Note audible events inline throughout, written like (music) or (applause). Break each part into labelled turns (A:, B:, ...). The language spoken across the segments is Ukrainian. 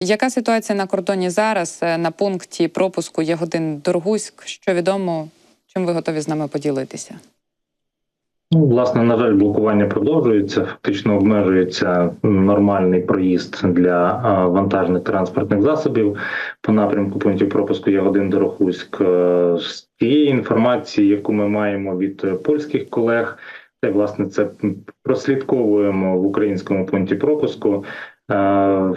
A: Яка ситуація на кордоні зараз е, на пункті пропуску Ягодин Доргуськ? Що відомо? Чим ви готові з нами поділитися?
B: Ну, власне, на жаль, блокування продовжується. Фактично обмежується нормальний проїзд для вантажних транспортних засобів по напрямку пунктів пропуску Ягодин Дорохуськ. Е, З тієї інформації, яку ми маємо від польських колег, це власне це прослідковуємо в українському пункті пропуску. Е,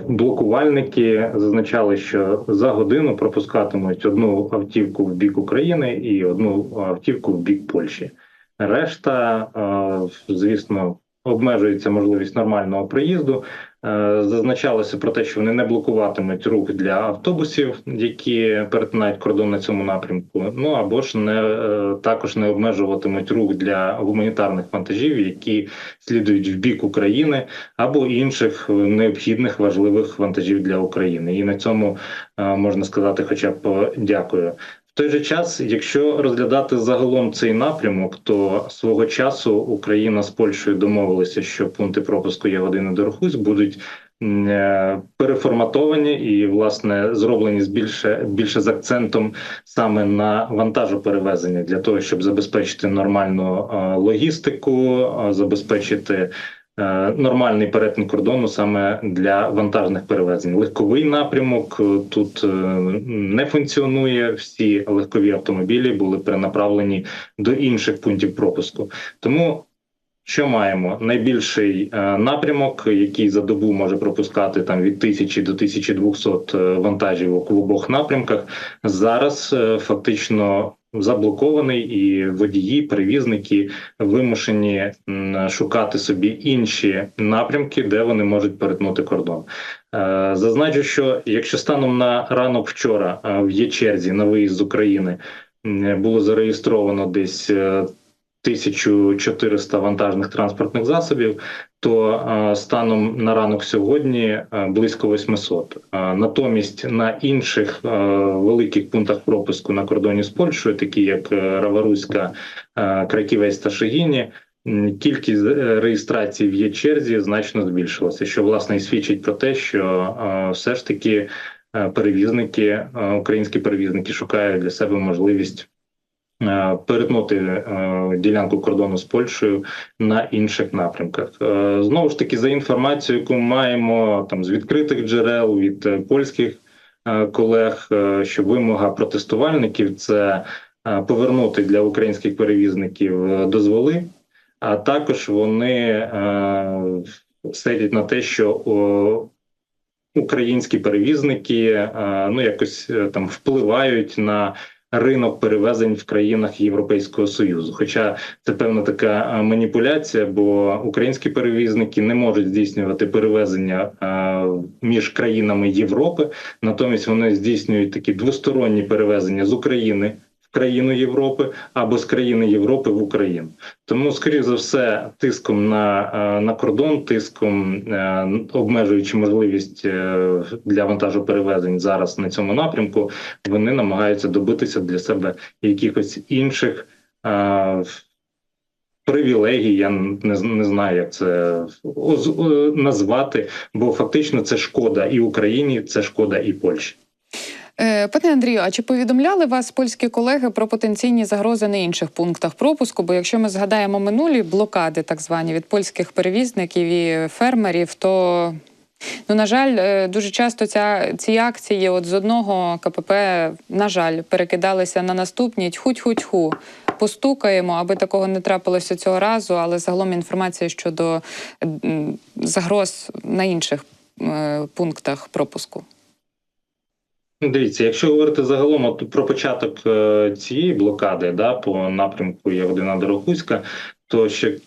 B: Блокувальники зазначали, що за годину пропускатимуть одну автівку в бік України і одну автівку в бік Польщі. Решта, е, звісно, обмежується можливість нормального проїзду. Е, Зазначалося про те, що вони не блокуватимуть рух для автобусів, які перетинають кордон на цьому напрямку. Ну або ж не е, також не обмежуватимуть рух для гуманітарних вантажів, які слідують в бік України, або інших необхідних важливих вантажів для України. І на цьому е, можна сказати, хоча б дякую. В той же час, якщо розглядати загалом цей напрямок, то свого часу Україна з Польщею домовилися, що пункти пропуску Ягодини Дорохусь будуть е, переформатовані і власне зроблені з більше більше з акцентом саме на вантажоперевезення для того, щоб забезпечити нормальну е, логістику, е, забезпечити. Е, Нормальний перетин кордону саме для вантажних перевезень. Легковий напрямок е, тут е, не функціонує. Всі легкові автомобілі були перенаправлені до інших пунктів пропуску. Тому що маємо? Найбільший е, напрямок, який за добу може пропускати там від 1000 до 1200 е, вантажівок в обох напрямках, зараз е, фактично заблокований, і водії, перевізники вимушені шукати собі інші напрямки, де вони можуть перетнути кордон. Зазначу, що якщо станом на ранок вчора в Єчерзі на виїзд з України було зареєстровано десь 1400 вантажних транспортних засобів, то е, станом на ранок сьогодні е, близько 800. Е, Натомість на інших великих пунктах пропуску на кордоні з Польщею, такі як Раваруська, Краківець та Шегіні, кількість реєстрацій в є-черзі значно збільшилася, що власне і свідчить про те, що все ж таки перевізники, українські перевізники шукають для себе можливість. Е, Перетнути е, ділянку кордону з Польщею на інших напрямках. Е, знову ж таки за інформацією, яку маємо там з відкритих джерел від польських колег, що вимога протестувальників це повернути для українських перевізників дозволи, а також вони сидять на те, що українські перевізники ну якось там впливають на ринок перевезень в країнах Європейського союзу. Хоча це певна така е, маніпуляція, бо українські перевізники не можуть здійснювати перевезення е, між країнами Європи, натомість вони здійснюють такі двосторонні перевезення з України. Країну Європи або з країни Європи в Україну, тому скоріш за все, тиском на, е, на кордон, тиском е, обмежуючи можливість е, для вантажоперевезень зараз на цьому напрямку, вони намагаються добитися для себе якихось інших привілегій. Я не, не знаю, як це назвати, бо фактично це шкода і Україні, це шкода і Польщі.
A: Е, Пане Андрію, а чи повідомляли вас польські колеги про потенційні загрози на інших пунктах пропуску? Бо якщо ми згадаємо минулі блокади, так звані від польських перевізників і фермерів, то ну на жаль, е, дуже часто ця ці акції, от з одного КПП, на жаль, перекидалися на наступні тьху-тьху-тьху. Постукаємо, аби такого не трапилося цього разу, але загалом інформація щодо загроз на інших е, пунктах пропуску.
B: Дивіться, якщо говорити загалом про початок е, цієї блокади, да, по напрямку Ягодина Дорохуська, то ще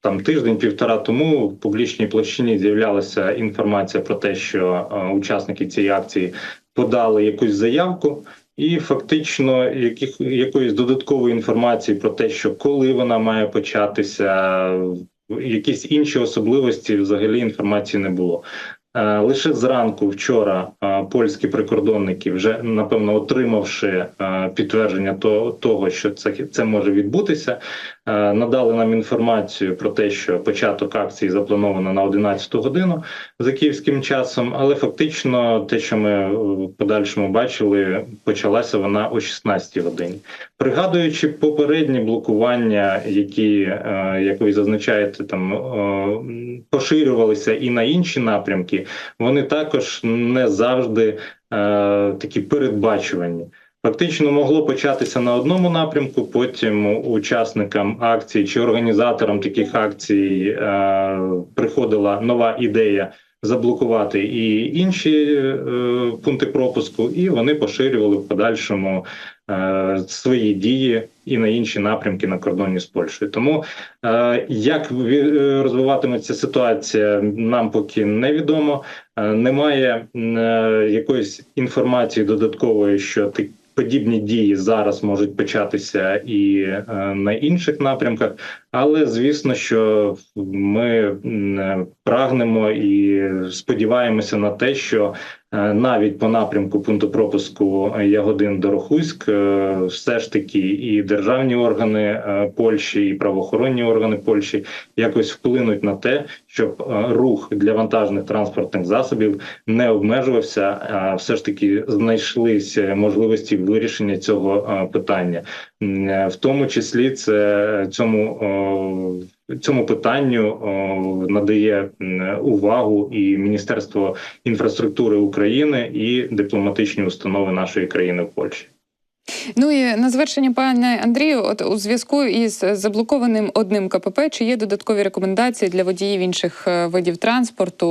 B: там тиждень-півтора тому в публічній площині з'являлася інформація про те, що е, учасники цієї акції подали якусь заявку. І фактично яких, якоїсь додаткової інформації про те, що коли вона має початися, якісь інші особливості взагалі інформації не було. Е, Лише зранку вчора е, польські прикордонники, вже напевно отримавши е, підтвердження того, що це, це може відбутися, надали нам інформацію про те, що початок акції заплановано на 11 годину за київським часом, але фактично те, що ми е, в подальшому бачили, почалася вона о 16 годині. Пригадуючи попередні блокування, які, е, як ви зазначаєте, там е, поширювалися і на інші напрямки, вони також не завжди е, такі передбачувані. Фактично могло початися на одному напрямку, потім учасникам акцій чи організаторам таких акцій е, приходила нова ідея заблокувати і інші е, пункти пропуску, і вони поширювали в подальшому е, свої дії і на інші напрямки на кордоні з Польщею. Тому е, як е, розвиватиметься ситуація, нам поки невідомо. Е, Немає е, якоїсь інформації додаткової, що ти. Подібні дії зараз можуть початися і е, на інших напрямках, але звісно, що ми прагнемо і сподіваємося на те, що навіть по напрямку пункту пропуску Ягодин Дорохуськ е, все ж таки і державні органи е, Польщі, і правоохоронні органи Польщі якось вплинуть на те, щоб е, рух для вантажних транспортних засобів не обмежувався, а все ж таки знайшлися можливості вирішення цього е, питання. Е, В тому числі це цьому цьому питанню надає увагу і Міністерство інфраструктури України і дипломатичні установи нашої країни в Польщі.
A: Ну і на завершення, пане Андрію, от у зв'язку із заблокованим одним КПП, чи є додаткові рекомендації для водіїв інших е, видів транспорту?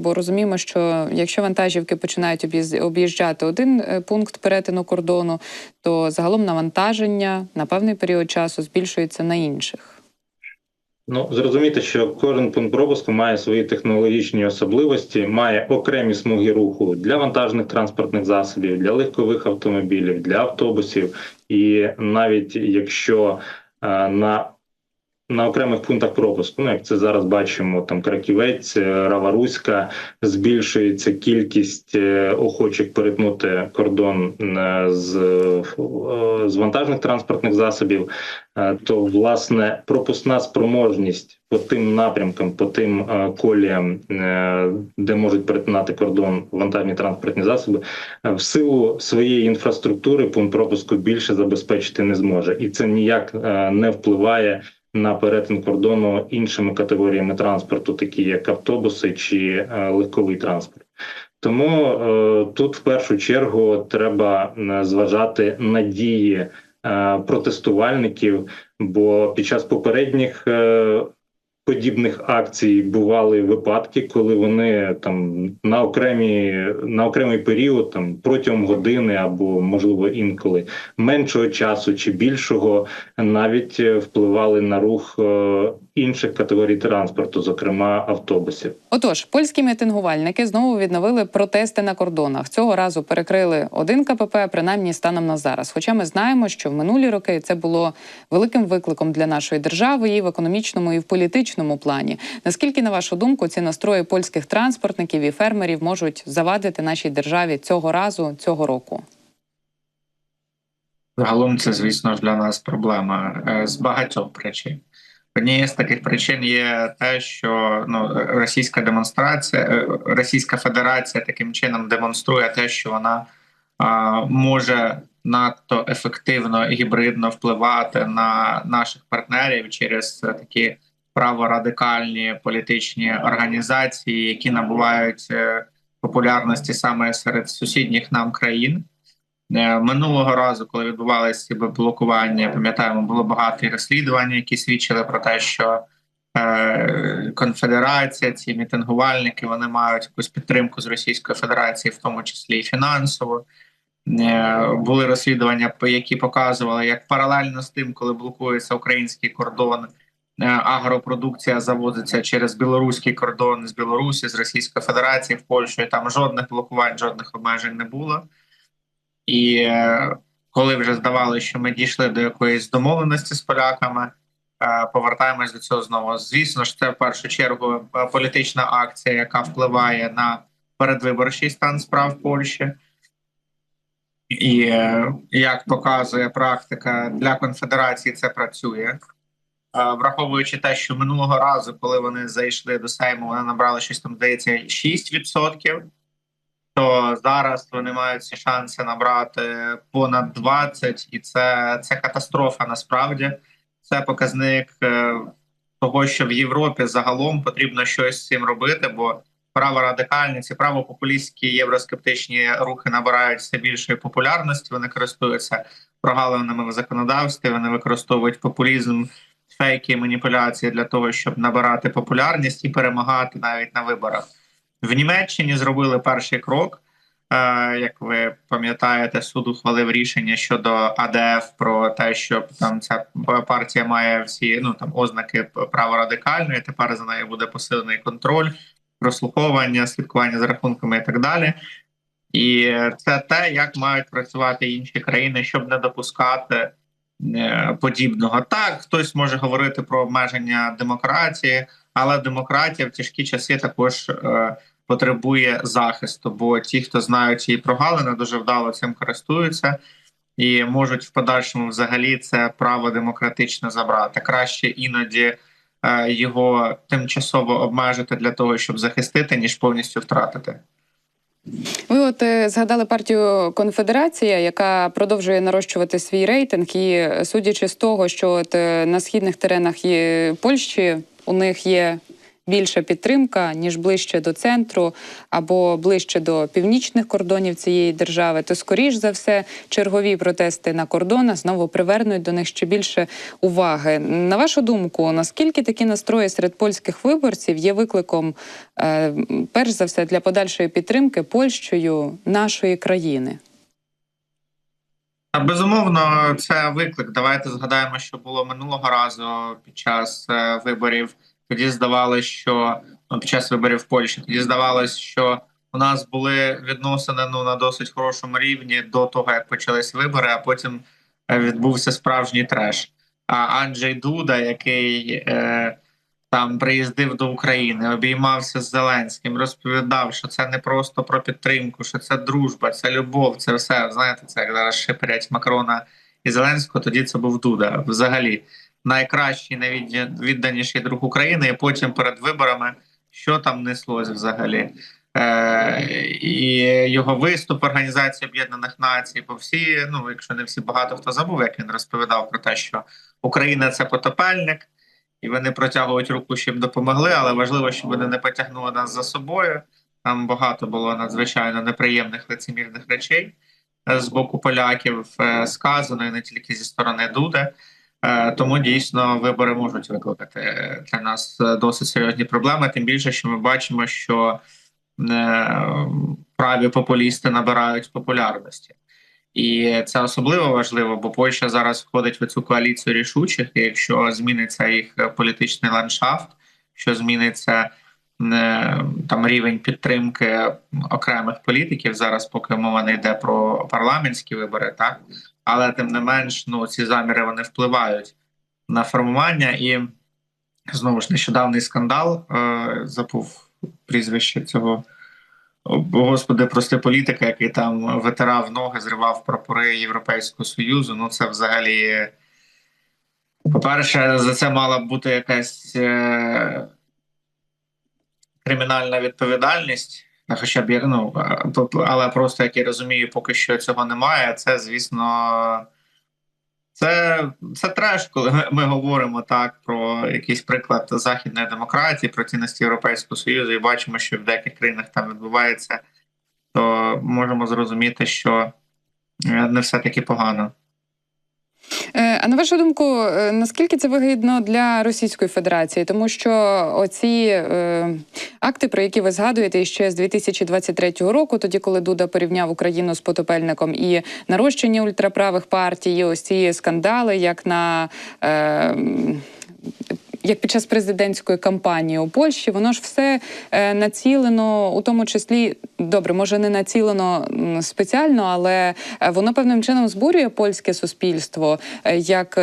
A: Бо розуміємо, що якщо вантажівки починають об'їжджати один е, пункт перетину кордону, то загалом навантаження на певний період часу збільшується на інших.
B: Ну зрозуміти, що кожен пункт пропуску має свої технологічні особливості, має окремі смуги руху для вантажних транспортних засобів, для легкових автомобілів, для автобусів. І навіть якщо е, на на окремих пунктах пропуску, ну як це зараз бачимо, там Краківець, е, Раваруська, збільшується кількість е, охочих перетнути кордон е, з, з вантажних транспортних засобів, то власне пропускна спроможність по тим напрямкам, по тим коліям, де можуть перетинати кордон вантажні транспортні засоби, в силу своєї інфраструктури пункт пропуску більше забезпечити не зможе, і це ніяк не впливає на перетин кордону іншими категоріями транспорту, такі як автобуси чи е, легковий транспорт. Тому е, тут в першу чергу треба зважати на дії е, протестувальників, бо під час попередніх подібних акцій бували випадки, коли вони там на окремі на окремий період, там протягом години або можливо інколи меншого часу чи більшого, навіть е, впливали на рух е, інших категорій транспорту, зокрема автобусів.
A: Отож, польські мітингувальники знову відновили протести на кордонах. Цього разу перекрили один КПП, принаймні станом на зараз. Хоча ми знаємо, що в минулі роки це було великим викликом для нашої держави і в економічному, і в політичному плані. Наскільки, на вашу думку, ці настрої польських транспортників і фермерів можуть завадити нашій державі цього разу, цього року?
C: Загалом це, звісно ж, для нас проблема е, з багатьох причин. Однією з таких причин є те, що ну російська демонстрація, е, Російська Федерація таким чином демонструє те, що вона а, може надто ефективно і гібридно впливати на наших партнерів через такі праворадикальні політичні організації, які набувають е, популярності саме серед сусідніх нам країн. Е, Минулого разу, коли відбувалися блокування, пам'ятаємо, було багато розслідувань, які свідчили про те, що е, конфедерація, ці мітингувальники, вони мають якусь підтримку з Російської Федерації, в тому числі і фінансово. Е, були розслідування, які показували, як паралельно з тим, коли блокується український кордон, агропродукція завозиться через білоруський кордон з Білорусі, з Російської Федерації в Польщу. І там жодних блокувань, жодних обмежень не було. І е, коли вже здавалося, що ми дійшли до якоїсь домовленості з поляками, е, повертаємось до цього знову. Звісно ж, це в першу чергу е, політична акція, яка впливає на передвиборчий стан справ Польщі. І як показує практика, для конфедерації це працює. враховуючи те, що минулого разу, коли вони зайшли до Сейму, вони набрали щось там, здається, 6%, то зараз вони мають всі шанси набрати понад 20%, і це, це катастрофа насправді. Це показник е, того, що в Європі загалом потрібно щось з цим робити, бо праворадикальні, ці правопопулістські євроскептичні рухи набирають все більшої популярності. Вони користуються прогалинами в законодавстві. Вони використовують популізм, фейки, маніпуляції для того, щоб набирати популярність і перемагати навіть на виборах. В Німеччині зробили перший крок. Е, Як ви пам'ятаєте, суд ухвалив рішення щодо АДФ про те, що там ця партія має всі ну там ознаки праворадикальної. Тепер за нею буде посилений контроль, прослуховування, слідкування за рахунками і так далі. І це те, як мають працювати інші країни, щоб не допускати подібного. Так, хтось може говорити про обмеження демократії, але демократія в тяжкі часи також е, потребує захисту. Бо ті, хто знають її прогалини, дуже вдало цим користуються і можуть в подальшому взагалі це право демократично забрати. Краще іноді е, його тимчасово обмежити для того, щоб захистити, ніж повністю втратити.
A: Ви от е, згадали партію Конфедерація, яка продовжує нарощувати свій рейтинг, і е, судячи з того, що от е, на східних теренах є Польщі, у них є більша підтримка ніж ближче до центру або ближче до північних кордонів цієї держави, то скоріш за все чергові протести на кордонах знову привернуть до них ще більше уваги. На вашу думку, наскільки такі настрої серед польських виборців є викликом, е, перш за все, для подальшої підтримки Польщею нашої країни?
C: Безумовно, це виклик. Давайте згадаємо, що було минулого разу під час е, виборів. Тоді здавалося, що ну, під час виборів в Польщі тоді здавалось, що у нас були відносини ну на досить хорошому рівні до того, як почались вибори, а потім е, відбувся справжній треш. А Анджей Дуда, який е, там приїздив до України, обіймався з Зеленським, розповідав, що це не просто про підтримку, що це дружба, це любов, це все. Знаєте, це як зараз шиперять Макрона і Зеленського. Тоді це був Дуда. Взагалі, найкращий, найвідданіший друг України. І потім перед виборами що там неслось взагалі. Е, і його виступ Організації Об'єднаних Націй, по всі, ну якщо не всі багато хто забув, як він розповідав про те, що Україна це потопельник, і вони протягують руку, щоб допомогли, але важливо, щоб вони не потягнули нас за собою. Там багато було надзвичайно неприємних лицемірних речей з боку поляків е, сказано і не тільки зі сторони Дуди. Е, Тому дійсно вибори можуть викликати для нас досить серйозні проблеми. Тим більше, що ми бачимо, що е, праві популісти набирають популярності. І це особливо важливо, бо Польща зараз входить в цю коаліцію рішучих. І якщо зміниться їх політичний ландшафт, що зміниться е, там рівень підтримки окремих політиків, зараз поки мова не йде про парламентські вибори, так але тим не менш, ну ці заміри вони впливають на формування. І знову ж нещодавний скандал е, забув прізвище цього. Господи, прости політика, який там витирав ноги, зривав прапори Європейського Союзу. Ну це взагалі. По-перше, за це мала б бути якась е- кримінальна відповідальність, хоча б як ну, але просто як я розумію, поки що цього немає. Це, звісно, це, це треш, коли ми, ми говоримо так про якийсь приклад західної демократії, про цінності Європейського Союзу, і бачимо, що в деяких країнах там відбувається, то можемо зрозуміти, що е, не все таки погано.
A: Е, А на вашу думку, е, наскільки це вигідно для Російської Федерації? Тому що оці е, акти, про які ви згадуєте ще з 2023 року, тоді коли Дуда порівняв Україну з потопельником, і нарощення ультраправих партій, і ось ці скандали, як на е, як під час президентської кампанії у Польщі, воно ж все е, націлено, у тому числі добре, може не націлено спеціально, але е, воно певним чином збурює польське суспільство, е, як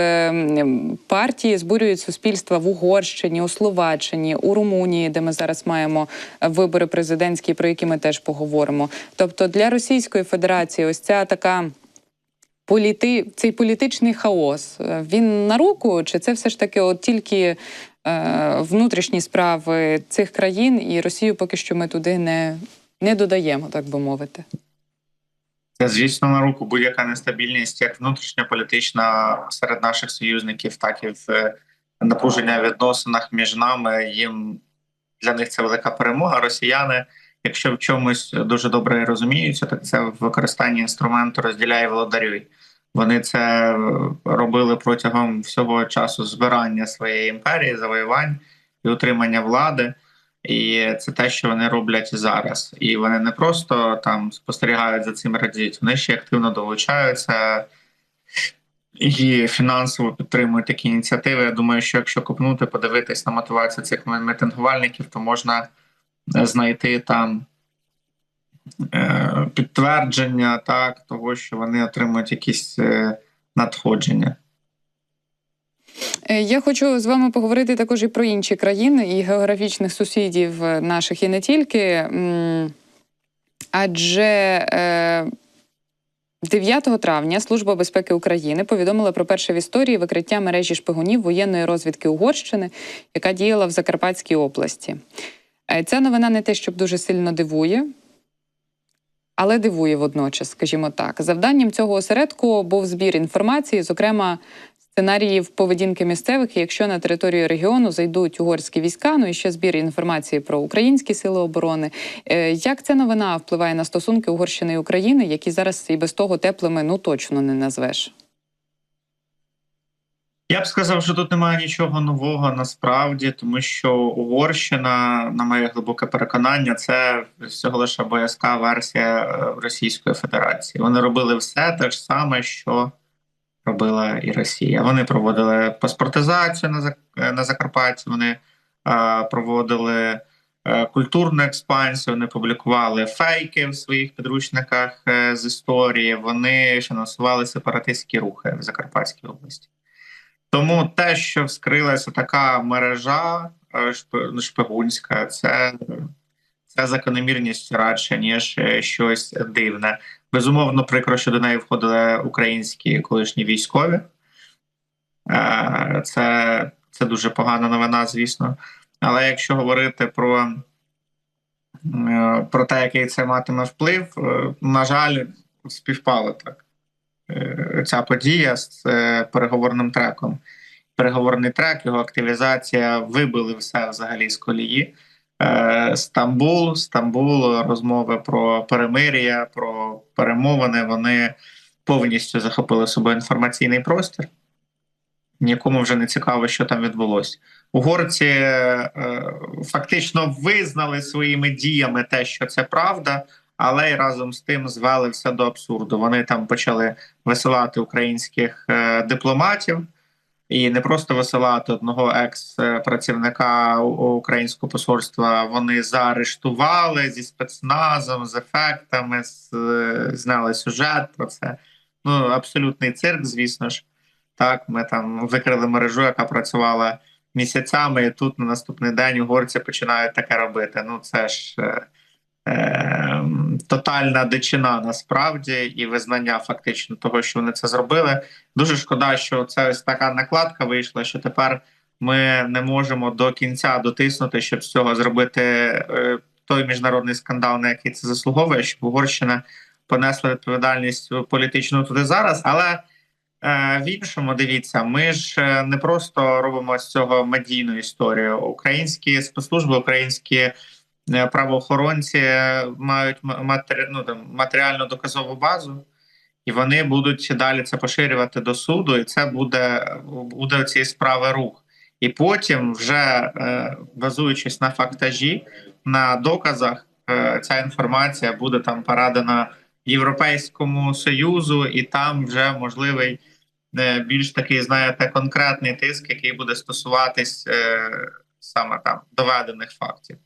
A: партії збурюють суспільства в Угорщині, у Словаччині, у Румунії, де ми зараз маємо вибори президентські, про які ми теж поговоримо. Тобто для Російської Федерації, ось ця така політи... цей політичний хаос е, він на руку, чи це все ж таки от тільки е, внутрішні справи цих країн, і Росію поки що ми туди не, не додаємо, так би мовити.
C: Це, звісно, на руку будь-яка нестабільність, як внутрішньополітична серед наших союзників, так і в е, напруження в відносинах між нами. Їм для них це велика перемога. Росіяни, якщо в чомусь дуже добре розуміються, так це в використанні інструменту розділяй володарюй. Вони це робили протягом всього часу збирання своєї імперії, завоювань і утримання влади. І це те, що вони роблять зараз. І вони не просто там спостерігають за цим радіють, вони ще активно долучаються і фінансово підтримують такі ініціативи. Я думаю, що якщо копнути, подивитись на мотивацію цих мітингувальників, то можна знайти там е, підтвердження так, того, що вони отримують якісь е, надходження.
A: Е, Я хочу з вами поговорити також і про інші країни, і географічних сусідів наших, і не тільки. Адже е, 9 травня Служба безпеки України повідомила про перше в історії викриття мережі шпигунів воєнної розвідки Угорщини, яка діяла в Закарпатській області. Е, Ця новина не те, щоб дуже сильно дивує, але дивує водночас, скажімо так. Завданням цього осередку був збір інформації, зокрема сценаріїв поведінки місцевих, якщо на територію регіону зайдуть угорські війська, ну і ще збір інформації про українські сили оборони. Е, Як ця новина впливає на стосунки Угорщини і України, які зараз і без того теплими ну точно не назвеш?
C: Я б сказав, що тут немає нічого нового насправді, тому що Угорщина, на моє глибоке переконання, це всього лише боязка версія е, Російської Федерації. Вони робили все те ж саме, що робила і Росія. Вони проводили паспортизацію на е, на Закарпатті. Вони е, проводили культурну експансію. Вони публікували фейки в своїх підручниках з історії. Вони фінансували сепаратистські рухи в Закарпатській області. Тому те, що вскрилася така мережа е, шпигунська, це, це закономірність радше, ніж е, щось дивне. Безумовно, прикро, що до неї входили українські колишні військові. Е, Це, це дуже погана новина, звісно. Але якщо говорити про, про те, який це матиме вплив, на жаль, співпало так. Е, Ця подія з е, переговорним треком. Переговорний трек, його активізація вибили все взагалі з колії. Е, Стамбул, Стамбул, розмови про перемир'я, про перемовини. Вони повністю захопили собою інформаційний простір. Нікому вже не цікаво, що там відбулося. Угорці е, фактично визнали своїми діями те, що це правда, але й разом з тим звели все до абсурду. Вони там почали висилати українських е, дипломатів. І не просто висилати одного екс-працівника українського посольства. Вони заарештували зі спецназом, з ефектами, з, е, зняли сюжет про це. Ну, абсолютний цирк, звісно ж. Так, ми там викрили мережу, яка працювала місяцями, і тут на наступний день угорці починають таке робити. Ну, це ж е, е, тотальна дичина насправді і визнання фактично того, що вони це зробили. Дуже шкода, що це ось така накладка вийшла, що тепер ми не можемо до кінця дотиснути, щоб з цього зробити е, той міжнародний скандал, на який це заслуговує, щоб Угорщина понесла відповідальність політичну туди зараз. Але е, в іншому дивіться, ми ж е, не просто робимо з цього медійну історію. Українські спецслужби, українські правоохоронці мають матері... ну, там, матеріальну доказову базу і вони будуть далі це поширювати до суду, і це буде буде цієї справи рух. І потім, вже е, базуючись на фактажі, на доказах, е, ця інформація буде там передана Європейському союзу, і там вже можливий е, більш такий, знаєте, конкретний тиск, який буде стосуватись е, саме там доведених фактів.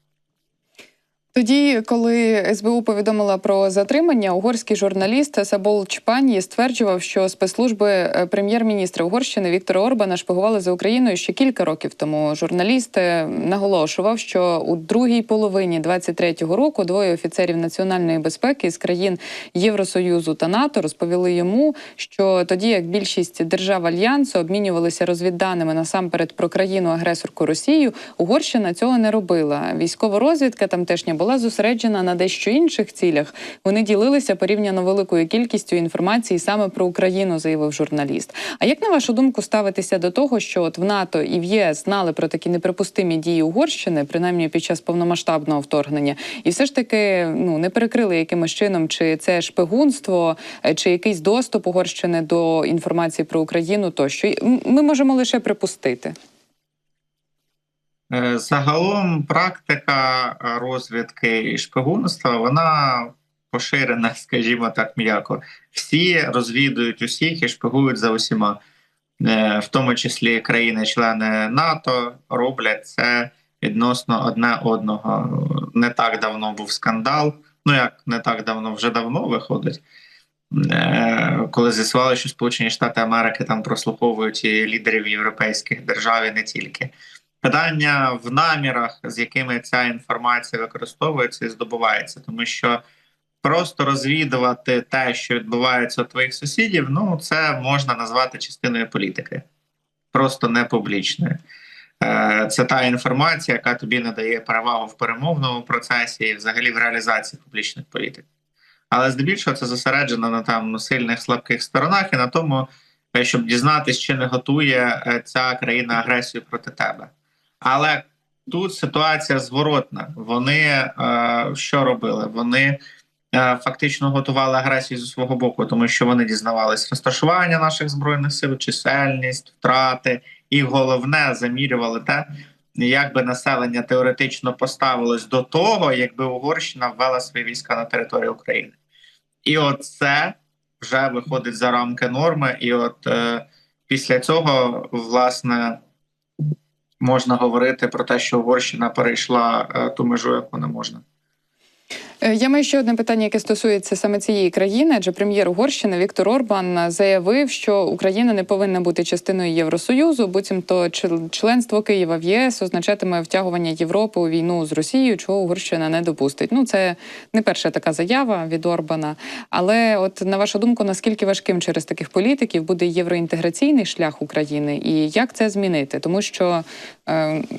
A: Тоді, коли СБУ повідомила про затримання, угорський журналіст Сабол Чпані стверджував, що спецслужби е, прем'єр-міністра Угорщини Віктора Орбана шпигували за Україною ще кілька років тому. Журналіст е, наголошував, що у другій половині 23-го року двоє офіцерів національної безпеки з країн Євросоюзу та НАТО розповіли йому, що тоді як більшість держав альянсу обмінювалися розвідданими насамперед про країну-агресорку Росію, Угорщина цього не робила. Військова розвідка тамтешня була зосереджена на дещо інших цілях. Вони ділилися порівняно великою кількістю інформації саме про Україну, заявив журналіст. А як на вашу думку ставитися до того, що от в НАТО і в ЄС знали про такі неприпустимі дії Угорщини, принаймні під час повномасштабного вторгнення, і все ж таки ну не перекрили якимось чином, чи це шпигунство, е, чи якийсь доступ Угорщини до інформації про Україну, тощо ми можемо лише припустити.
C: Е, Загалом практика розвідки і шпигунства вона поширена, (laughs) скажімо так, м'яко. Всі розвідують усіх і шпигують за усіма, Е, в тому числі країни-члени НАТО роблять це відносно одне одного. Не так давно був скандал. Ну як не так давно, вже давно виходить. Е, Коли з'ясували, що Сполучені Штати Америки там прослуховують і лідерів європейських держав і не тільки. Питання в намірах, з якими ця інформація використовується і здобувається, тому що просто розвідувати те, що відбувається у твоїх сусідів, ну це можна назвати частиною політики, просто не публічною. Е, Це та інформація, яка тобі надає перевагу в перемовному процесі і взагалі в реалізації публічних політик. Але здебільшого це зосереджено на там сильних слабких сторонах і на тому, е, щоб дізнатися, чи не готує е, ця країна агресію проти тебе. Але тут ситуація зворотна. Вони е, що робили? Вони е, фактично готували агресію зі свого боку, тому що вони дізнавались розташування наших збройних сил, чисельність, втрати, і головне замірювали те, як би населення теоретично поставилось до того, якби Угорщина ввела свої війська на територію України. І от це вже виходить за рамки норми, і от е, після цього, власне, можна говорити про те, що Угорщина перейшла е, ту межу, яку не можна.
A: Е, Я маю ще одне питання, яке стосується саме цієї країни. Адже прем'єр Угорщини Віктор Орбан заявив, що Україна не повинна бути частиною Євросоюзу, буцімто чл- членство Києва в ЄС означатиме втягування Європи у війну з Росією, чого Угорщина не допустить. Ну це не перша така заява від Орбана. Але, от на вашу думку, наскільки важким через таких політиків буде євроінтеграційний шлях України, і як це змінити? Тому що е,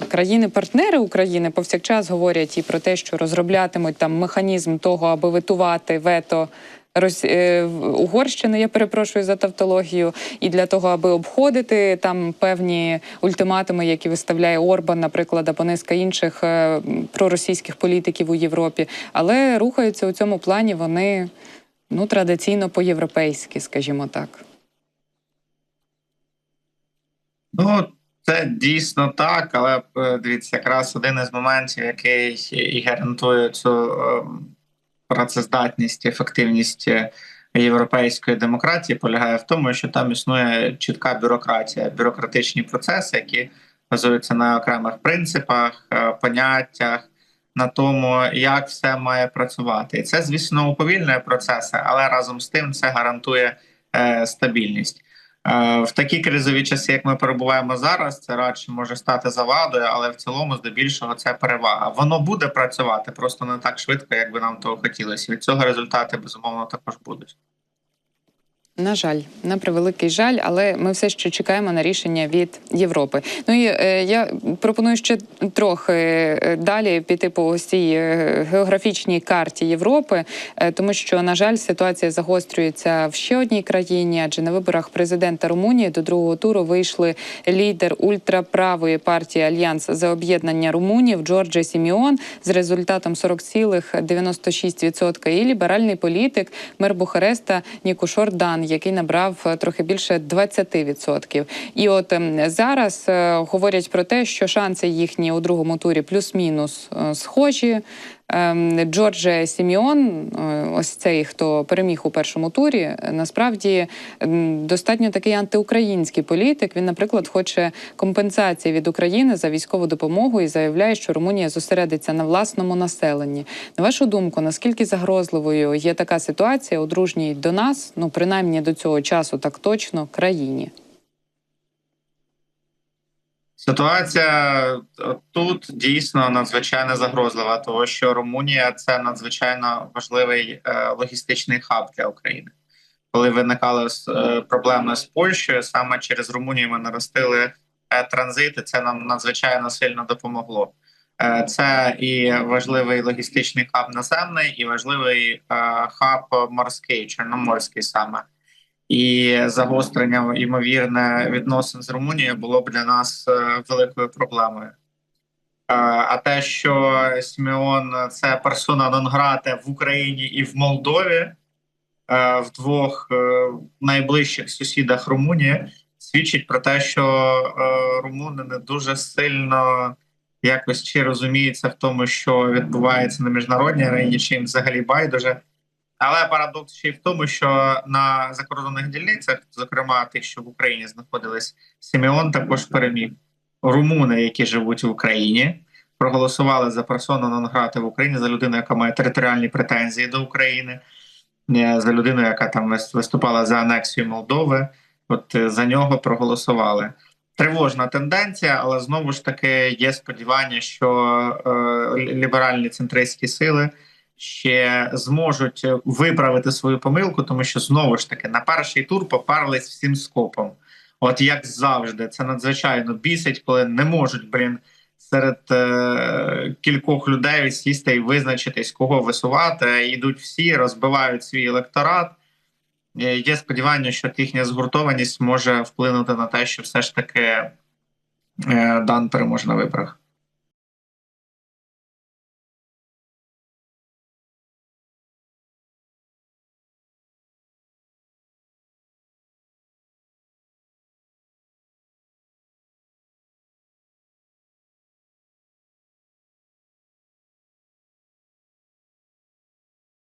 A: країни-партнери України повсякчас говорять і про те, що розроблятимуть там механізм того, аби витувати вето. Рос... е, Угорщини, я перепрошую за тавтологію, і для того, аби обходити там певні ультиматуми, які виставляє Орбан, наприклад, або низка інших е, проросійських політиків у Європі, але рухаються у цьому плані вони ну традиційно по-європейськи, скажімо так.
C: Ну, це дійсно так, але е, дивіться, якраз один із моментів, який і гарантує цю е, працездатність, ефективність е, європейської демократії, полягає в тому, що там існує чітка бюрократія, бюрократичні процеси, які базуються на окремих принципах, е, поняттях. На тому, як все має працювати, і це, звісно, уповільнює процеси, але разом з тим це гарантує стабільність. Е, В такі кризові часи, як ми перебуваємо зараз, це радше може стати завадою, але в цілому, здебільшого, це перевага. Воно буде працювати просто не так швидко, як би нам того хотілося. Від цього результати безумовно також будуть.
A: На жаль, на превеликий жаль, але ми все ще чекаємо на рішення від Європи. Ну і е, я пропоную ще трохи е, далі піти по ось цій е, географічній карті Європи, е, тому що на жаль, ситуація загострюється в ще одній країні, адже на виборах президента Румунії до другого туру вийшли лідер ультраправої партії Альянс за об'єднання Румунів Джорджа Сіміон з результатом 40,96% і ліберальний політик мер Бухареста Нікушор Дан, який набрав е, трохи більше 20%. І от ем, зараз е, говорять про те, що шанси їхні у другому турі плюс-мінус е, схожі. Ем, Джордже Сіміон, е, ось цей, хто переміг у першому турі, насправді достатньо такий антиукраїнський політик. Він, наприклад, хоче компенсації від України за військову допомогу і заявляє, що Румунія зосередиться на власному населенні. На вашу думку, наскільки загрозливою є така ситуація у дружній до нас, ну принаймні до цього часу, так точно, країні?
C: Ситуація тут дійсно надзвичайно загрозлива, тому що Румунія це надзвичайно важливий е, логістичний хаб для України. Коли виникали е, проблеми з Польщею, саме через Румунію ми наростили е, транзит, і це нам надзвичайно сильно допомогло. Е, Це і важливий логістичний хаб наземний, і важливий е, хаб морський, чорноморський саме. І загострення ймовірне відносин з Румунією було б для нас е, великою проблемою. Е, А те, що Сімеон це персона Донграте в Україні і в Молдові, е, в двох найближчих сусідах Румунії, свідчить про те, що румуни не дуже сильно якось чи розуміються в тому, що відбувається на міжнародній арені, чи їм взагалі байдуже. Але парадокс ще й в тому, що на закордонних дільницях, зокрема тих, що в Україні знаходились, Сімеон також переміг. Румуни, які живуть в Україні, проголосували за персону Нонграти в Україні за людину, яка має територіальні претензії до України, е, за людину, яка там виступала за анексію Молдови. От е, за нього проголосували. Тривожна тенденція, але знову ж таки є сподівання, що е, ліберальні центристські сили ще зможуть виправити свою помилку, тому що знову ж таки на перший тур попарлись всім скопом. От як завжди, це надзвичайно бісить, коли не можуть блін серед е, кількох людей сісти і визначитись, кого висувати. Йдуть всі, розбивають свій електорат. Е, Є сподівання, що їхня згуртованість може вплинути на те, що все ж таки е, Дан переможе на виборах.